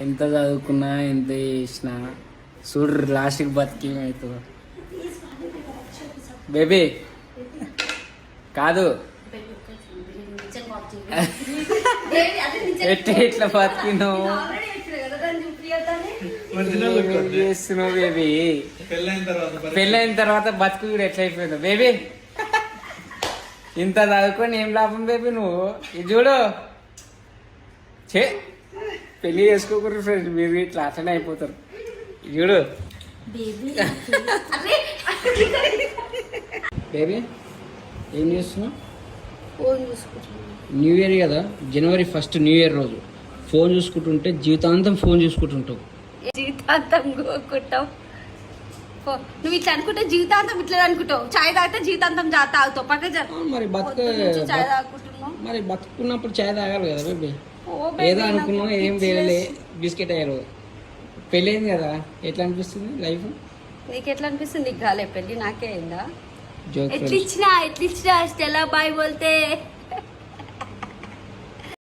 ఎంత చదువుకున్నా ఎంత చేసినా చూడు లాస్ట్కి బతికి అవుతుందో బేబీ కాదు. ఎట్లా ఎట్లా బతికినావు? చేస్తున్నావు బేబీ పెళ్ళైన తర్వాత బతుకు కూడా ఎట్లా అయిపోయిందో. బేబీ ఇంత చదువుకొని ఏం లాభం బేబీ నువ్వు? ఇది చూడు. చే పెళ్ళి చేసుకోకూడదు ఫ్రెండ్స్ మీరు ఇట్లా అట్లనే అయిపోతారు. చూడు బేబీ ఏం చేస్తున్నావు? న్యూ ఇయర్ కదా జనవరి ఫస్ట్ న్యూ ఇయర్ రోజు. ఫోన్ చూసుకుంటుంటే జీవితాంతం ఫోన్ చూసుకుంటుంటావు. జీవితాంతం కోరుకుంటావు పో- నువ్వు ఇట్లా అనుకుంటే జీవితాంతం ఇట్లా అనుకుంటావు. చాయ్ తాగితే జీవితాంతం తాగుతావు. పక్క మరి బతుక చాయ్ తాగుకుంటున్నావు. మరి బతుకున్నప్పుడు చాయ్ తాగాలి కదా బేబీ ఏదో నాకు అనుకున్నావు ఏం లేస్తుంది. బిస్కెట్ అయ్యారు. పెళ్ళైంది కదా ఎట్లా అనిపిస్తుంది లైఫ్ నీకు ఎట్లా అనిపిస్తుంది నీకు కాలే పెళ్ళి నాకే అయిందా? జోక్ ఎట్లా ఇచ్చినా ఎట్లా ఇచ్చినా స్టెలా బాయ్ బోల్తే